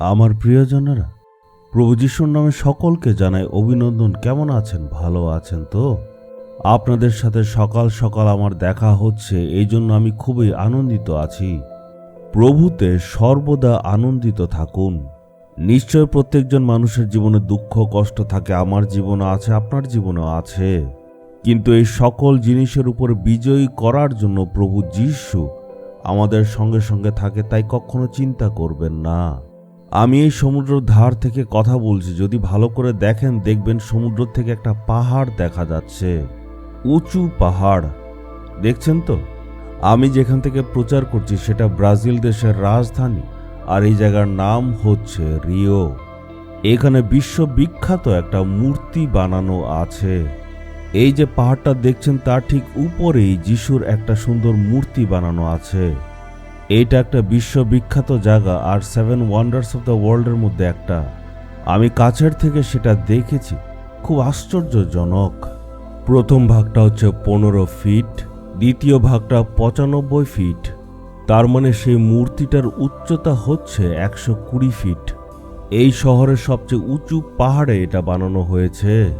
আমার প্রিয়জনেরা, প্রভু যিশুর নামে সকলকে জানাই অভিনন্দন। কেমন আছেন? ভালো আছেন তো? আপনাদের সাথে সকাল সকাল আমার দেখা হচ্ছে এই জন্য আমি খুবই আনন্দিত আছি। প্রভুতে সর্বদা আনন্দিত থাকুন। নিশ্চয় প্রত্যেকজন মানুষের জীবনে দুঃখ, কষ্ট থাকে, আমার জীবনে আছে, আপনার জীবনেও আছে। কিন্তু এই সকল জিনিসের উপর বিজয়ী করার জন্য প্রভু যিশু আমাদের সঙ্গে সঙ্গে থাকে, তাই কখনো চিন্তা করবেন না। আমি এই সমুদ্রের ধার থেকে কথা বলছি। যদি ভালো করে দেখেন, দেখবেন সমুদ্র থেকে একটা পাহাড় দেখা যাচ্ছে। উঁচু পাহাড়। দেখছেন তো? আমি যেখান থেকে প্রচার করছি, সেটা ব্রাজিল দেশের রাজধানী। আর এই জায়গার নাম হচ্ছে রিও। এখানে বিশ্ববিখ্যাত একটা মূর্তি বানানো আছে। এই যে পাহাড়টা দেখছেন, তার ঠিক উপরেই যিশুর একটা সুন্দর মূর্তি বানানো আছে। এইটা একটা বিশ্ববিখ্যাত জায়গা আর সেভেন ওয়ান্ডার্স অফ দ্য ওয়ার্ল্ডের মধ্যে একটা। আমি কাছের থেকে সেটা দেখেছি। খুব আশ্চর্যজনক। প্রথম ভাগটা হচ্ছে পনেরো ফিট, দ্বিতীয় ভাগটা পঁচানব্বই ফিট। তার মানে সেই মূর্তিটার উচ্চতা হচ্ছে একশো কুড়ি ফিট। এই শহরের সবচেয়ে উঁচু পাহাড়ে এটা বানানো হয়েছে।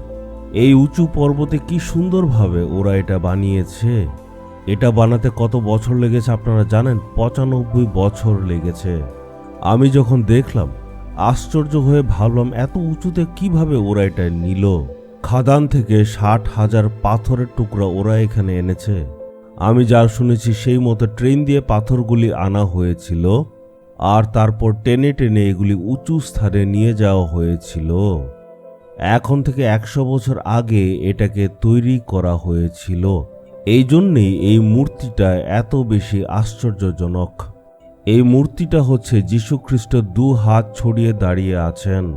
এই উঁচু পর্বতে কি সুন্দরভাবে ওরা এটা বানিয়েছে? এটা বানাতে কত বছর লেগেছে আপনারা জানেন? পঁচানব্বই বছর লেগেছে। আমি যখন দেখলাম, আশ্চর্য হয়ে ভাবলাম, এত উঁচুতে কীভাবে ওরা এটা নিল? খাদান থেকে ষাট হাজার পাথরের টুকরা ওরা এখানে এনেছে। আমি যা শুনেছি, সেই মতো ট্রেন দিয়ে পাথরগুলি আনা হয়েছিল আর তারপর টেনে টেনে এগুলি উঁচু স্থানে নিয়ে যাওয়া হয়েছিল। এখন থেকে একশো বছর আগে এটাকে তৈরি করা হয়েছিল। এই জন্যেই এই মূর্তিটা এত বেশি আশ্চর্যজনক। এই মূর্তিটা হচ্ছে যীশুখ্রিস্ট দু হাত ছড়িয়ে দাঁড়িয়ে আছেন।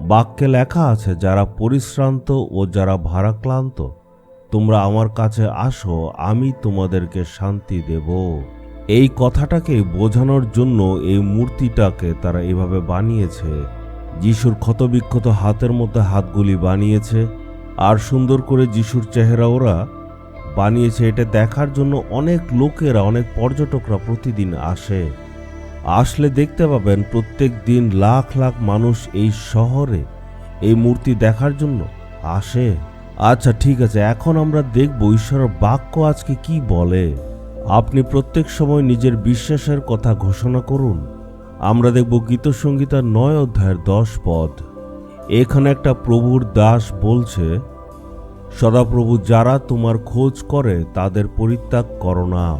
বাক্যে লেখা আছে, যারা পরিশ্রান্ত ও যারা ভারাক্লান্ত, তোমরা আমার কাছে আসো, আমি তোমাদেরকে শান্তি দেব। এই কথাটাকে বোঝানোর জন্য এই মূর্তিটাকে তারা এভাবে বানিয়েছে। যিশুর ক্ষতবিক্ষত হাতের মধ্যে হাতগুলি বানিয়েছে, আর সুন্দর করে যিশুর চেহারা ওরা বানিয়েছে, এটা দেখার জন্য অনেক লোকেরা, অনেক পর্যটকরা প্রতিদিন আসে। আসলে দেখতে পাবেন, প্রত্যেক দিন লাখ লাখ মানুষ এই শহরে এই মূর্তি দেখার জন্য আসে। আচ্ছা ঠিক আছে, এখন আমরা দেখব ঈশ্বরের বাক্য আজকে কি বলে। আপনি প্রত্যেক সময় নিজের বিশ্বাসের কথা ঘোষণা করুন। আমরা দেখব গীতসংগীতার নয় অধ্যায়ের দশ পদ। এখানে একটা প্রভুর দাস বলছে সদাপ্রভু যারা তোমার খোঁজ করে, তাদের পরিত্যাগ করো না।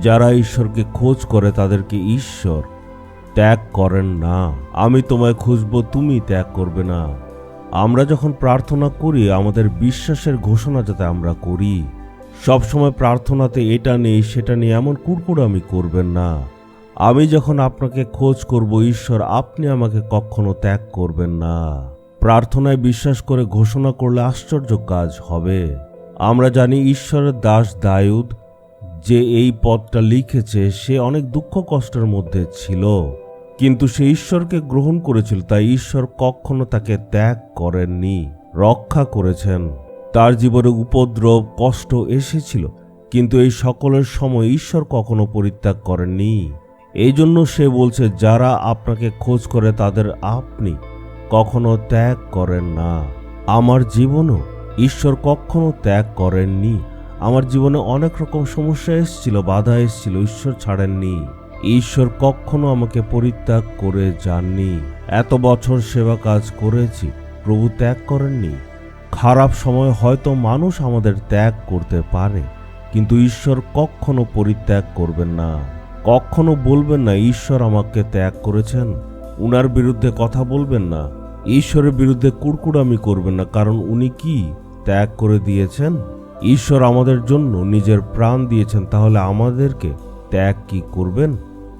যারা ঈশ্বরকে খোঁজ করে, তাদেরকে ঈশ্বর ত্যাগ করেন না। আমি তোমায় খুঁজব, তুমি ত্যাগ করবে না। আমরা যখন প্রার্থনা করি, আমাদের বিশ্বাসের ঘোষণা যাতে আমরা করি। সবসময় প্রার্থনাতে এটা নেই, সেটা নেই এমন কুরকুরামি করবেন না। আমি যখন আপনাকে খোঁজ করব, ঈশ্বর আপনি আমাকে কখনো ত্যাগ করবেন না। প্রার্থনায় বিশ্বাস করে ঘোষণা করলে আশ্চর্য কাজ হবে। আমরা জানি ঈশ্বরের দাস দায়ুদ যে এই পদটা লিখেছে, সে অনেক দুঃখ কষ্টের মধ্যে ছিল। কিন্তু সে ঈশ্বরকে গ্রহণ করেছিল, তাই ঈশ্বর কখনো তাকে ত্যাগ করেননি, রক্ষা করেছেন। তার জীবনে উপদ্রব, কষ্ট এসেছিল, কিন্তু এই সকলের সময় ঈশ্বর কখনো পরিত্যাগ করেননি। এই জন্য সে বলছে, যারা আপনাকে খোঁজ করে তাদের আপনি কখনো ত্যাগ করেন না। আমার জীবনও ঈশ্বর কখনো ত্যাগ করেননি। আমার জীবনে অনেক রকম সমস্যা এসেছিল, বাধা এসেছিল, ঈশ্বর ছাড়েননি। ঈশ্বর কখনো আমাকে পরিত্যাগ করে যাননি। এত বছর সেবা কাজ করেছি, প্রভু ত্যাগ করেননি। খারাপ সময় হয়তো মানুষ আমাদের ত্যাগ করতে পারে, কিন্তু ঈশ্বর কখনো পরিত্যাগ করবেন না। কখনো বলবেন না, ঈশ্বর আমাকে ত্যাগ করেছেন। উনার বিরুদ্ধে কথা বলবেন না। ঈশ্বরের বিরুদ্ধে কুড়কুড়ামি করবেন না, কারণ উনি কি? ত্যাগ করে দিয়েছেন? ঈশ্বর আমাদের জন্য নিজের প্রাণ দিয়েছেন, তাহলে আমাদেরকে ত্যাগ কি করবেন?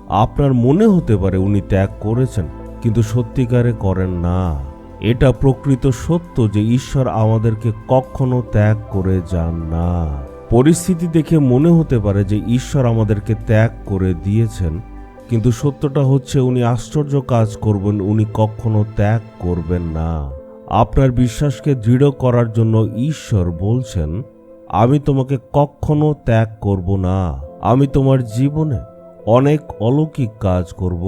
আপনার মনে হতে পারে উনি ত্যাগ করেছেন, কিন্তু সত্যিকারে করেন না। এটা প্রকৃত সত্য যে ঈশ্বর আমাদেরকে কখনো ত্যাগ করে যান না। পরিস্থিতি দেখে মনে হতে পারে যে ঈশ্বর আমাদেরকে ত্যাগ করে দিয়েছেন কিন্তু সত্যটা হচ্ছে উনি আশ্চর্য কাজ করবেন, উনি কখনো ত্যাগ করবেন না। আপনার বিশ্বাসকে দৃঢ় করার জন্য ঈশ্বর বলছেন, আমি তোমাকে কখনো ত্যাগ করব না। আমি তোমার জীবনে অনেক অলৌকিক কাজ করব।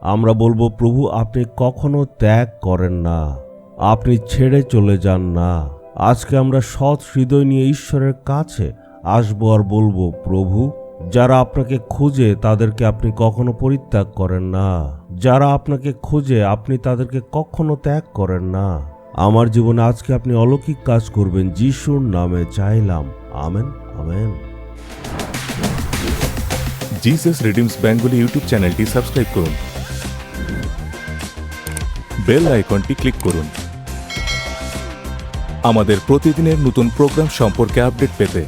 আমরা বলব, প্রভু, আপনি কখনো ত্যাগ করেন না। আপনি ছেড়ে চলে যান না। আজকে আমরা সৎ হৃদয় নিয়ে ঈশ্বরের কাছে আসব আর বলব, প্রভু যারা আপনাকে খুঁজে, তাদেরকে আপনি কখনো পরিত্যাগ করেন না। যারা আপনাকে খুঁজে, আপনি তাদেরকে কখনো ত্যাগ করেন না। আমার জীবনে আজকে আপনি অলৌকিক কাজ করবেন, যিশুর নামে চাইলাম। Amen amen. Jesus redeems Bengali YouTube চ্যানেলটি সাবস্ক্রাইব করুন। বেল আইকনটি ক্লিক করুন। আমাদের প্রতিদিনের নতুন প্রোগ্রাম সম্পর্কে আপডেট পেতে